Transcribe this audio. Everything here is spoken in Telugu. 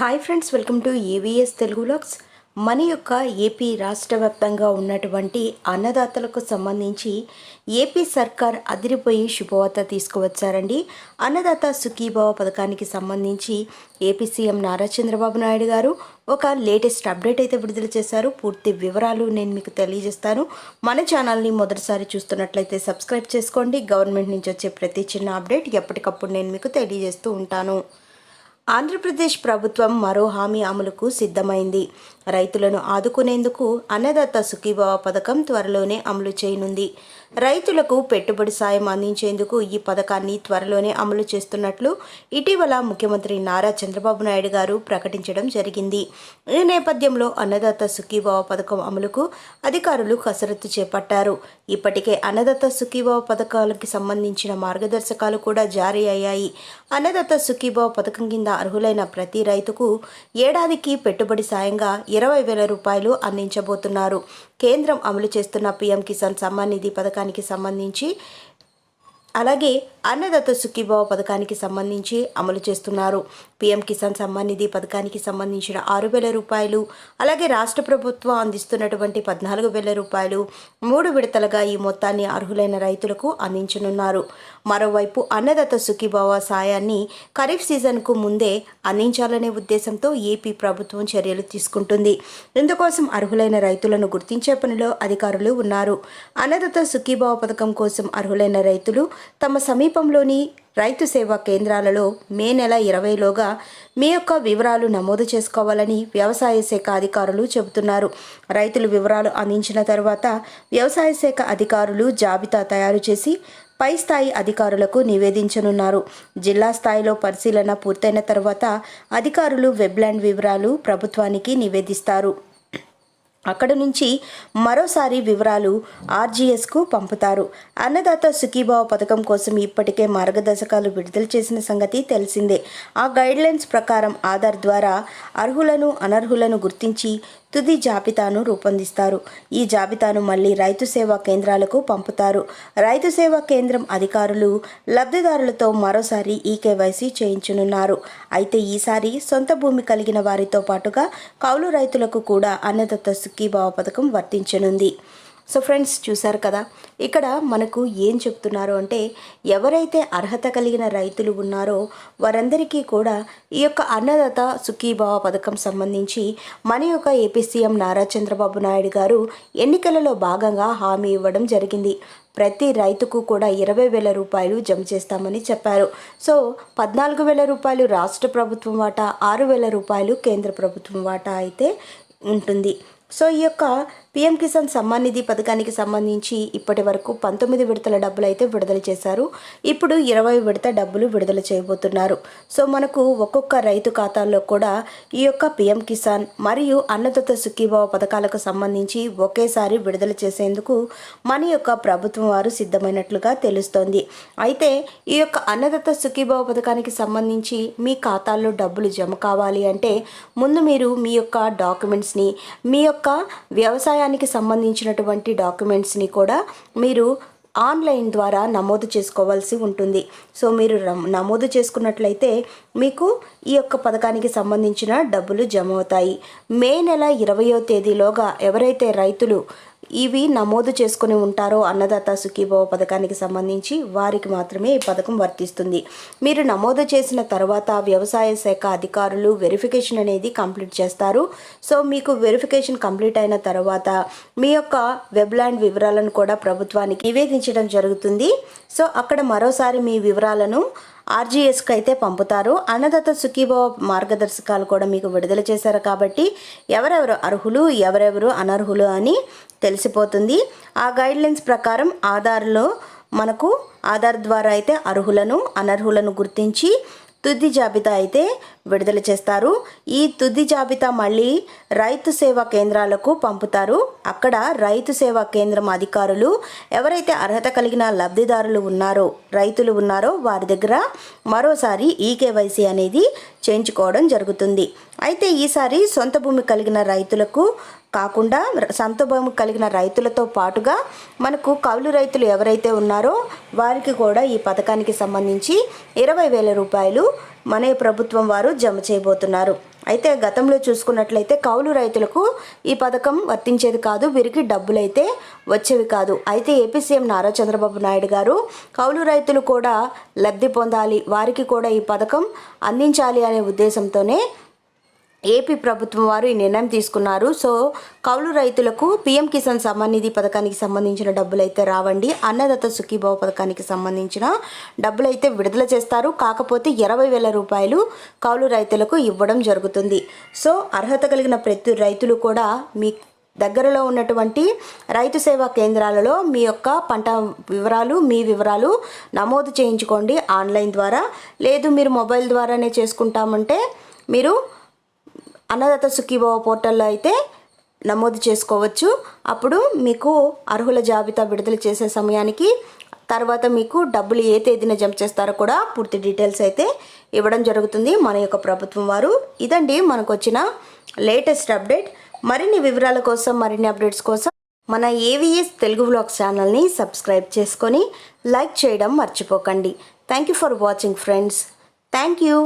Hi friends welcome to AVS Telugu blogs మన యొక్క ఏపీ రాష్ట్ర వ్యాప్తంగా ఉన్నటువంటి అన్నదాతలకు సంబంధించి ఏపీ సర్కార్ అదిరిపోయి శుభవార్త తీసుకువచ్చారండి. అన్నదాత సుఖీభావ పథకానికి సంబంధించి ఏపీ సీఎం నారా చంద్రబాబు నాయుడు గారు ఒక లేటెస్ట్ అప్డేట్ అయితే విడుదల చేశారు. పూర్తి వివరాలు నేను మీకు తెలియజేస్తాను. మన ఛానల్ని మొదటిసారి చూస్తున్నట్లయితే సబ్స్క్రైబ్ చేసుకోండి. గవర్నమెంట్ నుంచి వచ్చే ప్రతి చిన్న అప్డేట్ ఎప్పటికప్పుడు నేను మీకు తెలియజేస్తూ ఉంటాను. ఆంధ్రప్రదేశ్ ప్రభుత్వం మరో హామీ అమలుకు సిద్ధమైంది. రైతులను ఆదుకునేందుకు అన్నదాత సుఖీభావ పథకం త్వరలోనే అమలు చేయనుంది. రైతులకు పెట్టుబడి సాయం అందించేందుకు ఈ పథకాన్ని త్వరలోనే అమలు చేస్తున్నట్లు ఇటీవల ముఖ్యమంత్రి నారా చంద్రబాబు నాయుడు గారు ప్రకటించడం జరిగింది. ఈ నేపథ్యంలో అన్నదాత సుఖీభావ పథకం అమలుకు అధికారులు కసరత్తు చేపట్టారు. ఇప్పటికే అన్నదాత సుఖీభావ పథకాలకి సంబంధించిన మార్గదర్శకాలు కూడా జారీ అయ్యాయి. అన్నదాత సుఖీభావ పథకం కింద అర్హులైన ప్రతి రైతుకు ఏడాదికి పెట్టుబడి సాయంగా ఇరవై వేల రూపాయలు అందించబోతున్నారు. కేంద్రం అమలు చేస్తున్న పీఎం కిసాన్ సమ్మాన్ నిధి పథకానికి సంబంధించి అలాగే అన్నదాత సుఖీభావ పథకానికి సంబంధించి అమలు చేస్తున్నారు. పీఎం కిసాన్ సమ్మాన్ నిధి పథకానికి సంబంధించిన ఆరు వేల రూపాయలు అలాగే రాష్ట్ర ప్రభుత్వం అందిస్తున్నటువంటి పద్నాలుగు వేల రూపాయలు మూడు విడతలుగా ఈ మొత్తాన్ని అర్హులైన రైతులకు అందించనున్నారు. మరోవైపు అన్నదాత సుఖీభావ సాయాన్ని ఖరీఫ్ సీజన్కు ముందే అందించాలనే ఉద్దేశంతో ఏపీ ప్రభుత్వం చర్యలు తీసుకుంటుంది. ఇందుకోసం అర్హులైన రైతులను గుర్తించే పనిలో అధికారులు ఉన్నారు. అన్నదాత సుఖీభావ పథకం కోసం అర్హులైన రైతులు తమ సమీప సమీపంలోని రైతు సేవా కేంద్రాలలో మే నెల ఇరవైలోగా మీ యొక్క వివరాలు నమోదు చేసుకోవాలని వ్యవసాయ శాఖ అధికారులు చెబుతున్నారు. రైతులు వివరాలు అందించిన తర్వాత వ్యవసాయ శాఖ అధికారులు జాబితా తయారు చేసి పై స్థాయి అధికారులకు నివేదించనున్నారు. జిల్లా స్థాయిలో పరిశీలన పూర్తయిన తర్వాత అధికారులు వెబ్లాండ్ వివరాలు ప్రభుత్వానికి నివేదిస్తారు. అక్కడ నుంచి మరోసారి వివరాలు ఆర్జీఎస్కు పంపుతారు. అన్నదాత సుఖీభావ పథకం కోసం ఇప్పటికే మార్గదర్శకాలు విడుదల చేసిన సంగతి తెలిసిందే. ఆ గైడ్లైన్స్ ప్రకారం ఆధార్ ద్వారా అర్హులను అనర్హులను గుర్తించి తుది జాబితాను రూపొందిస్తారు. ఈ జాబితాను మళ్ళీ రైతు సేవా కేంద్రాలకు పంపుతారు. రైతు సేవా కేంద్రం అధికారులు లబ్ధిదారులతో మరోసారి ఈ కేవైసీ చేయించనున్నారు. అయితే ఈసారి సొంత భూమి కలిగిన వారితో పాటుగా కౌలు రైతులకు కూడా అన్నదత్త సుఖీభావ పథకం వర్తించనుంది. సో ఫ్రెండ్స్ చూశారు కదా? ఇక్కడ మనకు ఏం చెప్తున్నారు అంటే ఎవరైతే అర్హత కలిగిన రైతులు ఉన్నారో వారందరికీ కూడా ఈ యొక్క అన్నదాత సుఖీభావ పథకం సంబంధించి మన యొక్క ఏపీ సీఎం నారా చంద్రబాబు నాయుడు గారు ఎన్నికలలో భాగంగా హామీ ఇవ్వడం జరిగింది. ప్రతి రైతుకు కూడా ఇరవై వేల రూపాయలు జమ చేస్తామని చెప్పారు. సో పద్నాలుగు వేల రూపాయలు రాష్ట్ర ప్రభుత్వం వాటా ఆరు వేల రూపాయలు కేంద్ర ప్రభుత్వం వాటా అయితే ఉంటుంది. సో ఈ యొక్క పీఎం కిసాన్ సమ్మాన్ నిధి పథకానికి సంబంధించి ఇప్పటి వరకు పంతొమ్మిది విడతల డబ్బులు అయితే విడుదల చేశారు. ఇప్పుడు ఇరవై విడత డబ్బులు విడుదల చేయబోతున్నారు. సో మనకు ఒక్కొక్క రైతు ఖాతాల్లో కూడా ఈ యొక్క పీఎం కిసాన్ మరియు అన్నదాత సుఖీభావ పథకాలకు సంబంధించి ఒకేసారి విడుదల చేసేందుకు మన యొక్క ప్రభుత్వం వారు సిద్ధమైనట్లుగా తెలుస్తోంది. అయితే ఈ యొక్క అన్నదాత సుఖీభావ పథకానికి సంబంధించి మీ ఖాతాల్లో డబ్బులు జమ కావాలి అంటే ముందు మీరు మీ యొక్క డాక్యుమెంట్స్ని మీ యొక్క వ్యవసాయ ఆదాయానికి సంబంధించినటువంటి డాక్యుమెంట్స్ని కూడా మీరు ఆన్లైన్ ద్వారా నమోదు చేసుకోవాల్సి ఉంటుంది. సో మీరు నమోదు చేసుకున్నట్లయితే మీకు ఈ యొక్క పథకానికి సంబంధించిన డబ్బులు జమ అవుతాయి. మే నెల ఇరవయో తేదీలోగా ఎవరైతే రైతులు ఇవి నమోదు చేసుకుని ఉంటారో అన్నదాత సుఖీభావ పథకానికి సంబంధించి వారికి మాత్రమే ఈ పథకం వర్తిస్తుంది. మీరు నమోదు చేసిన తర్వాత వ్యవసాయ శాఖ అధికారులు వెరిఫికేషన్ అనేది కంప్లీట్ చేస్తారు. సో మీకు వెరిఫికేషన్ కంప్లీట్ అయిన తర్వాత మీ యొక్క వెబ్లాండ్ వివరాలను కూడా ప్రభుత్వానికి నివేదించడం జరుగుతుంది. సో అక్కడ మరోసారి మీ వివరాలను ఆర్జీఎస్కి అయితే పంపుతారు. అన్నదత్త సుఖీభావ మార్గదర్శకాలు కూడా మీకు విడుదల చేశారు కాబట్టి ఎవరెవరు అర్హులు ఎవరెవరు అనర్హులు అని తెలిసిపోతుంది. ఆ గైడ్లైన్స్ ప్రకారం ఆధార్లో మనకు ఆధార్ ద్వారా అయితే అర్హులను అనర్హులను గుర్తించి తుది జాబితా అయితే విడుదల చేస్తారు. ఈ తుది జాబితా మళ్ళీ రైతు సేవా కేంద్రాలకు పంపుతారు. అక్కడ రైతు సేవా కేంద్రం అధికారులు ఎవరైతే అర్హత కలిగిన లబ్ధిదారులు ఉన్నారో రైతులు ఉన్నారో వారి దగ్గర మరోసారి ఈ కేవైసీ అనేది చేయించుకోవడం జరుగుతుంది. అయితే ఈసారి సొంత భూమి కలిగిన రైతులకు కాకుండా సొంత భూమి కలిగిన రైతులతో పాటుగా మనకు కౌలు రైతులు ఎవరైతే ఉన్నారో వారికి కూడా ఈ పథకానికి సంబంధించి ఇరవై వేల రూపాయలు మన ప్రభుత్వం వారు జమ చేయబోతున్నారు. అయితే గతంలో చూసుకున్నట్లయితే కౌలు రైతులకు ఈ పథకం వర్తించేది కాదు వీరికి డబ్బులైతే వచ్చేవి కాదు. అయితే ఏపీ సీఎం నారా చంద్రబాబు నాయుడు గారు కౌలు రైతులు కూడా లబ్ధి పొందాలి వారికి కూడా ఈ పథకం అందించాలి అనే ఉద్దేశంతోనే ఏపీ ప్రభుత్వం వారు ఈ నిర్ణయం తీసుకున్నారు. సో కౌలు రైతులకు పీఎం కిసాన్ సమ్మాన్ నిధి పథకానికి సంబంధించిన డబ్బులు అయితే రావండి. అన్నదాత సుఖీభావ పథకానికి సంబంధించిన డబ్బులు అయితే విడుదల చేస్తారు. కాకపోతే ఇరవై వేల రూపాయలు కౌలు రైతులకు ఇవ్వడం జరుగుతుంది. సో అర్హత కలిగిన ప్రతి రైతులు కూడా మీ దగ్గరలో ఉన్నటువంటి రైతు సేవా కేంద్రాలలో మీ యొక్క పంట వివరాలు మీ వివరాలు నమోదు చేయించుకోండి ఆన్లైన్ ద్వారా. లేదు మీరు మొబైల్ ద్వారానే చేసుకుంటామంటే మీరు అన్నదాత సుఖీభవ పోర్టల్లో అయితే నమోదు చేసుకోవచ్చు. అప్పుడు మీకు అర్హుల జాబితా విడుదల చేసే సమయానికి తర్వాత మీకు డబ్బులు ఏ తేదీన జమ చేస్తారో కూడా పూర్తి డీటెయిల్స్ అయితే ఇవ్వడం జరుగుతుంది మన యొక్క ప్రభుత్వం వారు. ఇదండి మనకు వచ్చిన లేటెస్ట్ అప్డేట్. మరిన్ని వివరాల కోసం మరిన్ని అప్డేట్స్ కోసం మన ఏవిఎస్ తెలుగు వ్లాగ్స్ ఛానల్ని సబ్స్క్రైబ్ చేసుకొని లైక్ చేయడం మర్చిపోకండి. Thank you for watching friends thank you